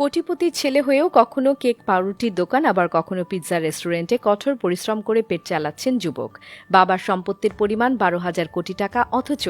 কোটিপতির ছেলে হয়েও কখনো কেক পাউরুটির দোকান, আবার কখনো পিৎজা রেস্টুরেন্টে কঠোর পরিশ্রম করে পেট চালাচ্ছেন যুবক। বাবার সম্পত্তির পরিমাণ বারো হাজার কোটি টাকা, অথচ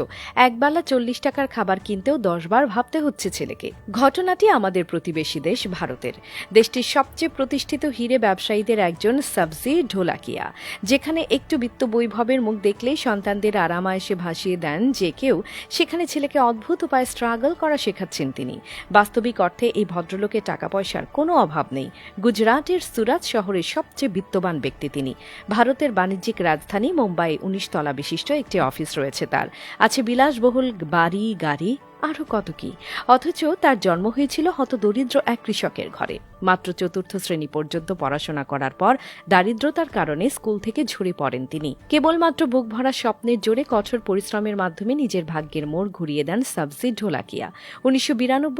একবেলা চল্লিশ টাকার খাবার কিনতেও দশবার ভাবতে হচ্ছে ছেলেকে। ঘটনাটি আমাদের প্রতিবেশী দেশ, ভারতের। দেশটির সবচেয়ে প্রতিষ্ঠিত হিরে ব্যবসায়ীদের একজন সাবজি ঢোলাকিয়া, যেখানে একটু বিত্ত বৈভবের মুখ দেখলেই সন্তানদের আরামায়েসে ভাসিয়ে দেন যে কেউ। সেখানে ছেলেকে অদ্ভুত উপায়ে স্ট্রাগল করা শেখাচ্ছেন তিনি। বাস্তবিক অর্থে এই ভদ্রলোকের টাকা পয়সার কোনো অভাব নেই। গুজরাটের সুরাত শহরের সবচেয়ে বিত্তবান ব্যক্তি তিনি। ভারতের বাণিজ্যিক রাজধানী মুম্বাই উনিশ তলা বিশিষ্ট একটি অফিস রয়েছে তার। আছে বিলাসবহুল বাড়ি, গাড়ি, আরও কত কি। অথচ তার জন্ম হয়েছিল হত দরিদ্র এক কৃষকের ঘরে। মাত্র চতুর্থ শ্রেণি পর্যন্ত পড়াশোনা করার পর দারিদ্রতার কারণে স্কুল থেকে ঝরে পড়েন তিনি। কেবলমাত্র বুক ভরা স্বপ্নের জোরে কঠোর পরিশ্রমের মাধ্যমে নিজের ভাগ্যের মোড় ঘুরিয়ে দেন সাবজি ঢোলাকিয়া। উনিশশো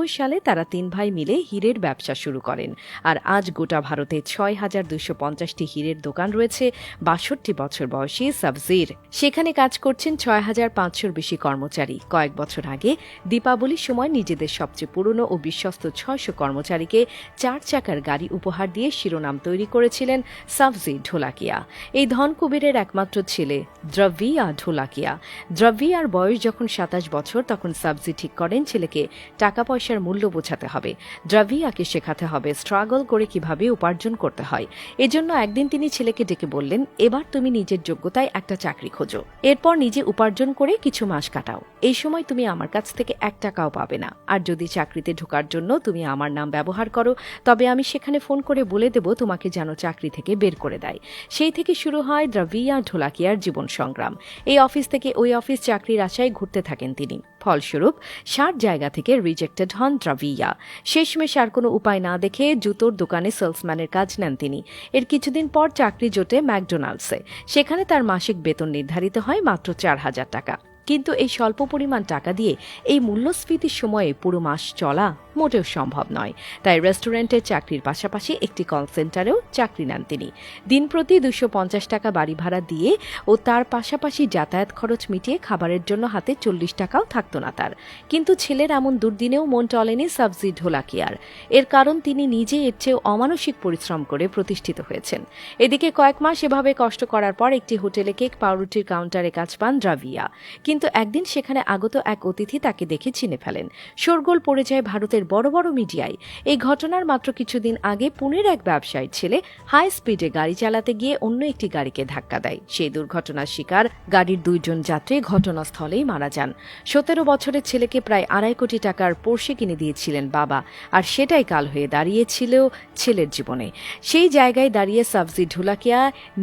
সালে তারা তিন ভাই মিলে হীরের ব্যবসা শুরু করেন। আর আজ গোটা ভারতে ছয় হাজার দুইশো পঞ্চাশটি হীরের দোকান রয়েছে। বাষট্টি বছর বয়সী সাবজির সেখানে কাজ করছেন ছয় হাজার পাঁচশোর বেশি কর্মচারী। কয়েক বছর আগে দীপাবলির সময় নিজেদের সবচেয়ে পুরনো ও বিশ্বস্ত ছয়শো কর্মচারীকে চার চাকার গাড়ি উপহার দিয়ে শিরোনাম তৈরি করেছিলেন সাফজি ঢোলাকিয়া। এই ধন কুবেরের একমাত্র ছেলে দ্রবিয়া ঢোলাকিয়া দ্রবিয়ার বয়স যখন সাতাশ বছর, তখন সাবজি ঠিক করেন ছেলেকে টাকা পয়সার মূল্য বোঝাতে হবে। দ্রবিয়াকে শেখাতে হবে স্ট্রাগল করে কীভাবে উপার্জন করতে হয়। এজন্য একদিন তিনি ছেলেকে ডেকে বললেন, এবার তুমি নিজের যোগ্যতায় একটা চাকরি খোঁজো। এরপর নিজে উপার্জন করে কিছু মাস কাটাও। এই সময় তুমি আমার কাছ থেকে এক টাকাও পাবে না। আর যদি চাকরিতে ঢোকার জন্য তুমি আমার নাম ব্যবহার করো, তবে আমি সেখানে ফোন করে বলে দেব তোমাকে যেন চাকরি থেকে বের করে দেয়। সেই থেকে শুরু হয় দ্রবিয়া ঢোলাকিয়ার জীবন সংগ্রাম। এই অফিস থেকে ওই অফিস চাকরির আশায় ঘুরতে থাকেন তিনি। ফলস্বরূপ ষাট জায়গা থেকে রিজেক্টেড হন দ্রবিয়া শেষমেশ আর কোনো উপায় না দেখে জুতোর দোকানে সেলসম্যানের কাজ নেন তিনি। এর কিছুদিন পর চাকরি জোটে ম্যাকডোনাল্ডসে। সেখানে তার মাসিক বেতন নির্ধারিত হয় মাত্র চার হাজার টাকা। কিন্তু এই স্বল্প পরিমাণ টাকা দিয়ে এই মূল্যস্ফীতির সময়ে পুরো মাস চলা মোটেও সম্ভব নয়। তাই রেস্টুরেন্টের চাকরির পাশাপাশি একটি কল সেন্টারেও চাকরি নেন তিনি। দিন প্রতি দুশো পঞ্চাশ টাকা বাড়ি ভাড়া দিয়ে ও তার পাশাপাশি যাতায়াত খরচ মিটিয়ে খাবারের জন্য হাতে চল্লিশ টাকাও থাকতো না তার। কিন্তু ছেলের এমন দুর্দিনেও মন টলেনি সাবজি ঢোলাকিয়ার এর কারণ তিনি নিজে এর চেয়েও অমানসিক পরিশ্রম করে প্রতিষ্ঠিত হয়েছেন। এদিকে কয়েক মাস এভাবে কষ্ট করার পর একটি হোটেলে কেক পাউরুটির কাউন্টারে কাজ পান দ্রাভিয়া কিন্তু একদিন সেখানে আগত এক অতিথি তাকে দেখে চিনে ফেলেন। শোরগোল পড়ে যায় ভারতের বড় বড় মিডিয়ায়। এই ঘটনার মাত্র কিছুদিন আগে পুনের এক ব্যবসায়ীর ছেলে হাই স্পিডে গাড়ি চালাতে গিয়ে অন্য একটি গাড়িকে ধাক্কা দেয়। সেই দুর্ঘটনার শিকার গাড়ির দুইজন যাত্রী ঘটনাস্থলেই মারা যান। সতেরো বছরের ছেলেকে প্রায় আড়াই কোটি টাকার পোর্শে কিনে দিয়েছিলেন বাবা আর সেটাই কাল হয়ে দাঁড়িয়েছিল ছেলের জীবনে। সেই জায়গায় দাঁড়িয়ে সাবজি ঢোলাকিয়া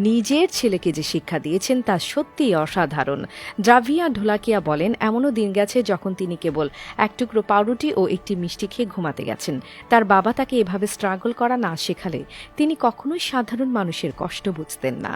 নিজের ছেলেকে যে শিক্ষা দিয়েছেন তা সত্যিই অসাধারণ। দ্রাভিয়া ঢোলাকিয়া বলেন, এমনও দিন গেছে যখন তিনি কেবল এক টুকরো পাউরুটি ও একটি মিষ্টি খেয়ে ঘুমাতে গেছেন। তার বাবা তাকে এভাবে স্ট্রাগল করা না শেখালে তিনি কখনোই সাধারণ মানুষের কষ্ট বুঝতেন না।